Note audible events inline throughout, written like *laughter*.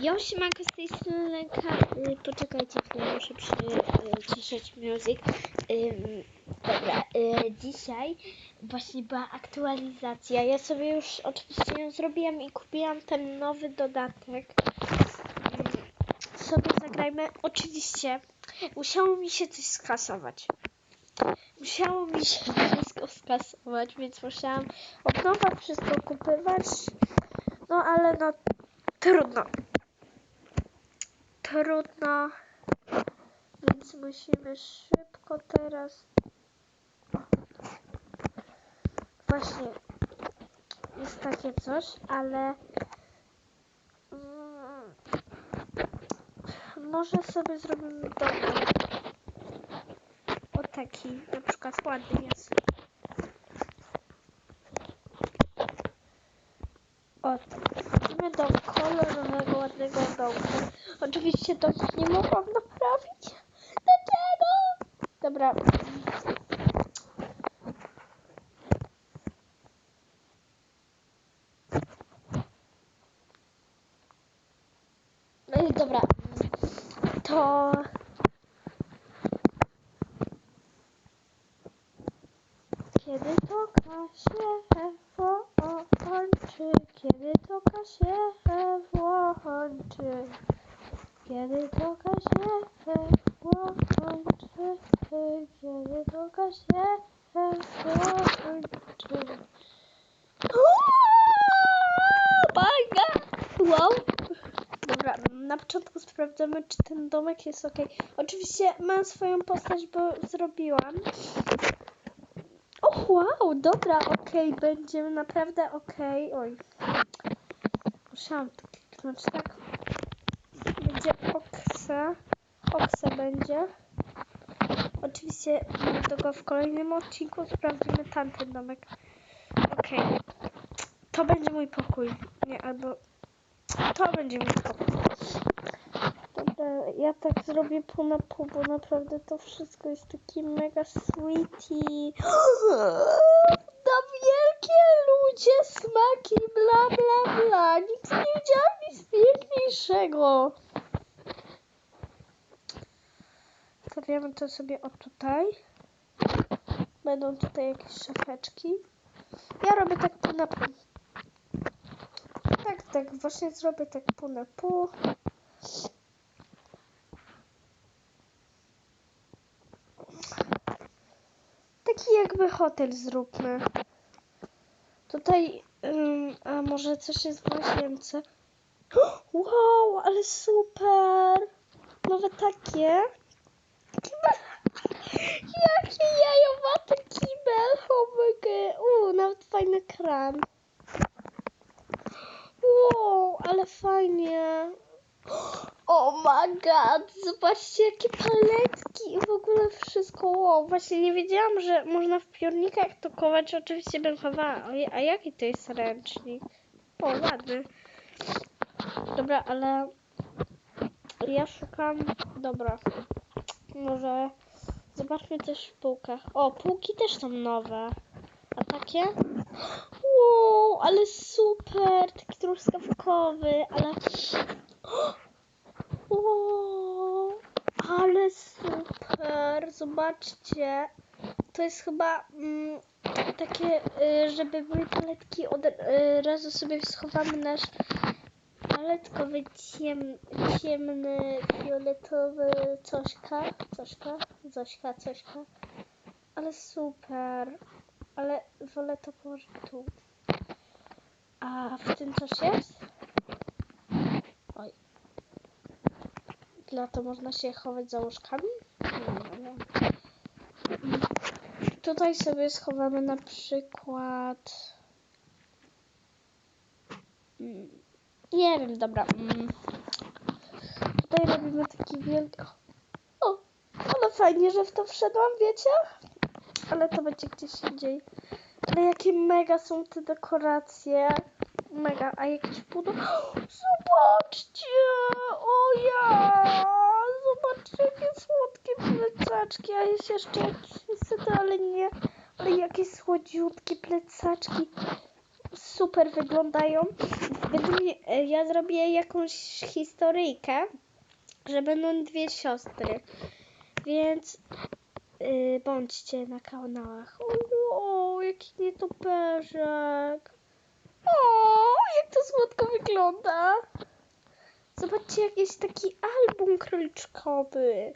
Ja siemanko z tej strony Lenka. Y, poczekajcie chwilę, muszę przyciszyć music. Ym, dobra, y, dzisiaj właśnie była aktualizacja. Ja sobie już oczywiście ją zrobiłam i kupiłam ten nowy dodatek. Sobie zagrajmy. Oczywiście musiało mi się coś skasować. Musiało mi się wszystko skasować, więc musiałam od nowa wszystko kupywać. No ale no trudno. Trudno. Więc musimy szybko teraz. Właśnie jest takie coś, ale mm, może sobie zrobimy dom. O taki, na przykład ładny jest. O, zrobimy dom kolorowego, ładnego domku. Oczywiście domku nie mogłam naprawić. Dlaczego? Dobra. No i dobra. To... Kiedy toka się włączy, kiedy toka się włączy, kiedy toka się włączy, kiedy toka się włączy. Baga! Wow! Dobra, na początku sprawdzamy, czy ten domek jest ok. Oczywiście mam swoją postać, bo zrobiłam. O, wow, dobra, okej, będzie naprawdę okej. Oj, musiałam to kliknąć, tak? Będzie oksa. Oksa będzie. Oczywiście tego w kolejnym odcinku sprawdzimy tamten domek. Okej. To będzie mój pokój. Nie, albo... To będzie mój pokój. Dobra, ja tak zrobię pół na pół, bo naprawdę to wszystko jest taki mega sweetie. *gasps* Na wielkie ludzie smaki, bla bla bla. Nic nie widziałam nic piękniejszego. Stawiamy to sobie o tutaj. Będą tutaj jakieś szafeczki. Ja robię tak pół na pół. Tak, tak, właśnie zrobię tak pół na pół. Taki jakby hotel zróbmy. Tutaj, ym, a może coś jest w łazience? *gasps* Wow, ale super! Nowe takie. Jajowaty kibel! Omega. Uuu, nawet fajny kran. Wow, ale fajnie. Oh my god, zobaczcie jakie paletki i w ogóle wszystko. Wow, właśnie nie wiedziałam, że można w piórnikach tokować. Oczywiście bym chowała. A jaki to jest ręcznik? O, ładny. Dobra, ale ja szukam. Dobra. Może zobaczmy coś w półkach. O, półki też są nowe. A takie? Wow, ale super! Taki truskawkowy, ale. *gasps* Wow, ale super! Zobaczcie. To jest chyba mm, takie, y, żeby były paletki od y, razu sobie schowamy nasz paletkowy ciem, ciemny, fioletowy cośka, cośka, zośka, cośka. Ale super. Ale wolę to położyć tu. A w tym coś jest? Oj. Dla to można się chować za łóżkami? Nie, nie. Tutaj sobie schowamy na przykład... Mm, Nie wiem, dobra. mm. Tutaj robimy taki wielki... Fajnie, że w to wszedłam, wiecie? Ale to będzie gdzieś indziej. Ale jakie mega są te dekoracje. Mega. A jakieś pudeł? *gasps* Zobaczcie! O ja! Zobaczcie, jakie słodkie plecaczki. A jest jeszcze jakieś niestety, ale nie. Ale jakie słodziutkie plecaczki. super wyglądają. Mi- e, ja zrobię jakąś historyjkę, że będą dwie siostry. Więc y, bądźcie na kanałach. O, o jaki nietoperzek. O, jak to słodko wygląda. Zobaczcie, jakiś taki album króliczkowy.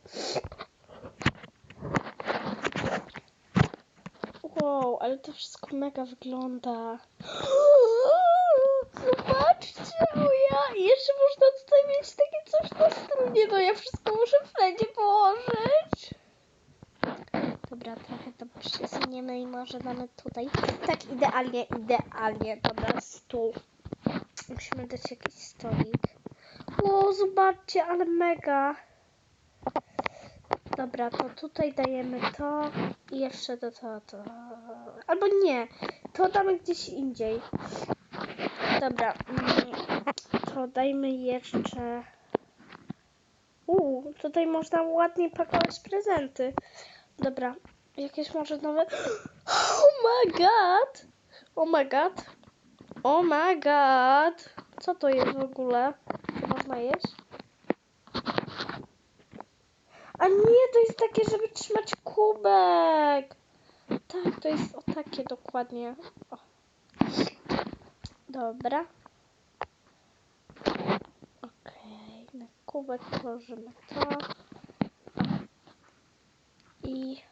Wow, ale to wszystko mega wygląda. *gasps* Zobaczcie, o ja. Jeszcze można tutaj mieć takie coś na stronie. No ja wszystko muszę wszędzie położyć. Dobra, trochę to przesuniemy i może damy tutaj. Tak, idealnie, idealnie. Dobra, stół. Musimy dać jakiś stolik. O, zobaczcie, ale mega. Dobra, to tutaj dajemy to i jeszcze to, to, to. Albo nie, to damy gdzieś indziej. Dobra, mm, to dajmy jeszcze... Uuu, tutaj można ładnie pakować prezenty. Dobra, jakieś może nowe... *gasps* Oh my god! Oh my god! Oh my god! Co to jest w ogóle? To można jeść? A nie, to jest takie, żeby trzymać kubek. Tak, to jest o takie dokładnie. O. Dobra. Okej, na kubek włożymy to. I...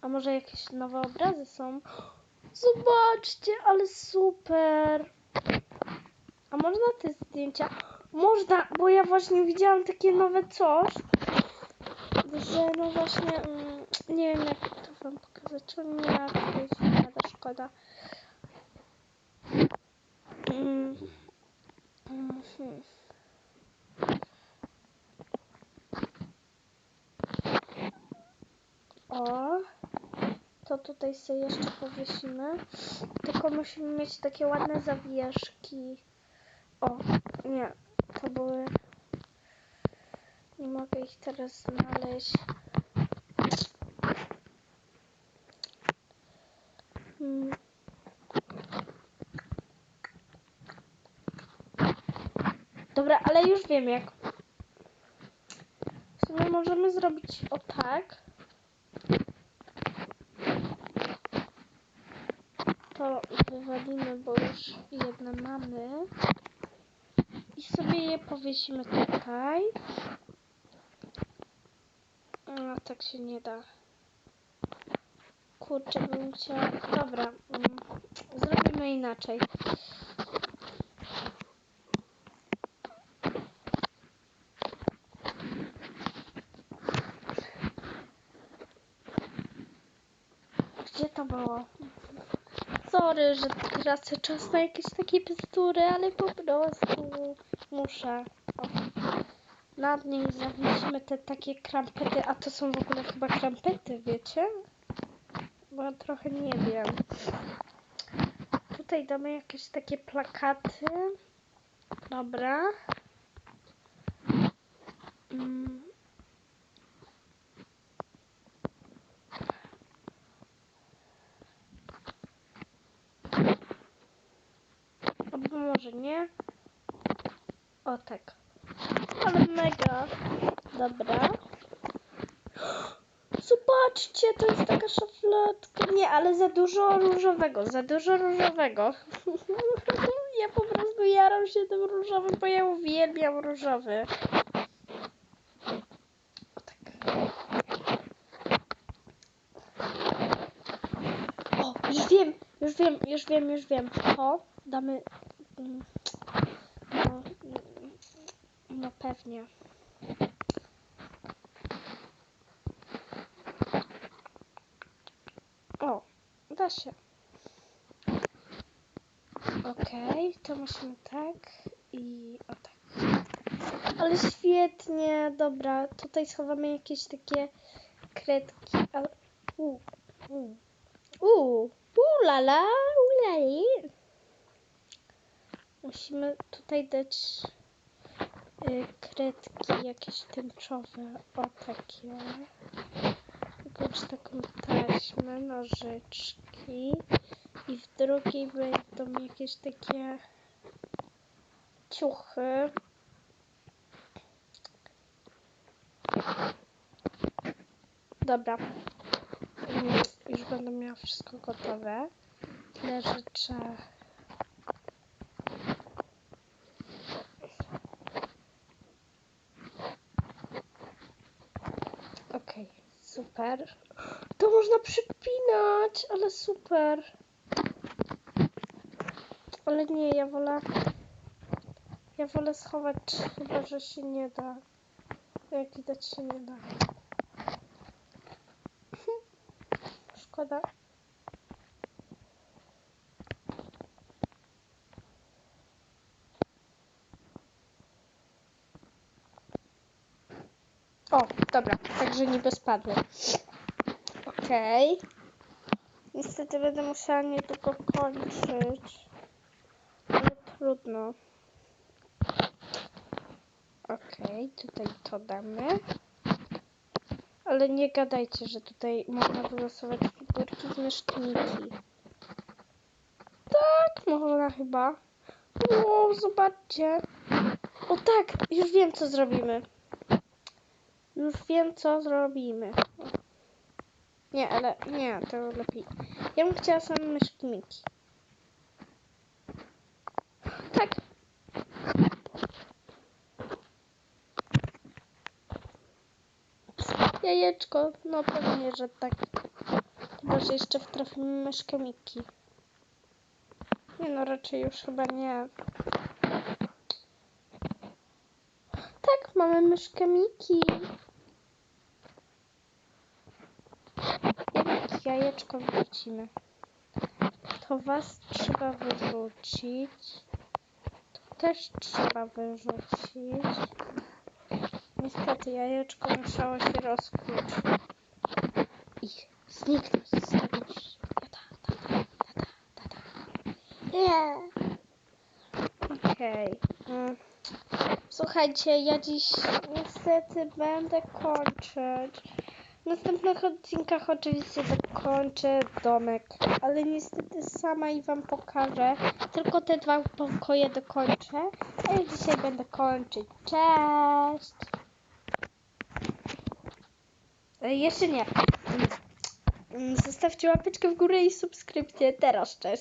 A może jakieś nowe obrazy są? Zobaczcie, ale super. A można te zdjęcia? Można, bo ja właśnie widziałam takie nowe coś, że no właśnie, mm, nie wiem jak to wam pokazać, o nie, to jest szkoda, szkoda. Mm, mhm. O, to tutaj sobie jeszcze powiesimy. Tylko musimy mieć takie ładne zawieszki. O, nie, to były... Nie mogę ich teraz znaleźć. Hmm. Dobra, ale już wiem jak. W sumie możemy zrobić o tak. To wywalimy, bo już jedne mamy. I sobie je powiesimy tutaj. A, tak się nie da. Kurczę, bym chciała... Dobra, mm, zrobimy inaczej. Gdzie to było? Sorry, że tracę czas na jakieś takie bzdury, ale po prostu muszę. O. Nad nim zawiesimy te takie krampety, a to są w ogóle chyba krampety, wiecie? Bo trochę nie wiem. Tutaj damy jakieś takie plakaty. Dobra. Mm. Albo może nie. O tak. Ale mega. Dobra. Zobaczcie, to jest taka szaflatka. Nie, ale za dużo różowego, za dużo różowego. *laughs* Ja po prostu jaram się tym różowym, bo ja uwielbiam różowy. O tak. O, już wiem, już wiem, już wiem, już wiem. To damy... No, no pewnie. O, da się. Okej, to musimy tak i o tak. Ale świetnie, dobra. Tutaj schowamy jakieś takie kredki. Ale... U, u, u, u la la, u la li. Musimy tutaj dać y, kredki jakieś tęczowe. O takie. Jakąś taką taśmę, nożyczki. I w drugiej będą jakieś takie ciuchy. Dobra. Mm, Już będę miała wszystko gotowe. Tyle, że. Okej, super. To można przypinać, ale super. Ale nie, ja wolę... Ja wolę schować, chyba że się nie da. Jak widać się nie da. *laughs* Szkoda. O, dobra, także niby spadły. Okej. Niestety będę musiała niedługo kończyć. Ale trudno. Okej, tutaj to damy. Ale nie gadajcie, że tutaj można wylosować figurki z myszkniki. Tak, można chyba. Wow, zobaczcie. O tak, już wiem co zrobimy. Już wiem co zrobimy. Nie, ale nie, to lepiej. Ja bym chciała same myszki Miki. Tak. Jajeczko, no pewnie, że tak. Chyba, że jeszcze wtrafimy myszkę Miki. Nie no, raczej już chyba nie. Tak, mamy myszkę Miki. Jajeczko wrócimy. To was trzeba wyrzucić. To też trzeba wyrzucić. Niestety jajeczko musiało się rozkłuć. I zniknąć z tego. Nie. Okej. Mm. Słuchajcie, ja dziś niestety będę kończyć. Następnych odcinkach oczywiście dokończę domek, ale niestety sama i wam pokażę. Tylko te dwa pokoje dokończę. A ja dzisiaj będę kończyć. Cześć! E, Jeszcze nie. Mm, Zostawcie łapeczkę w górę i subskrypcję. Teraz cześć.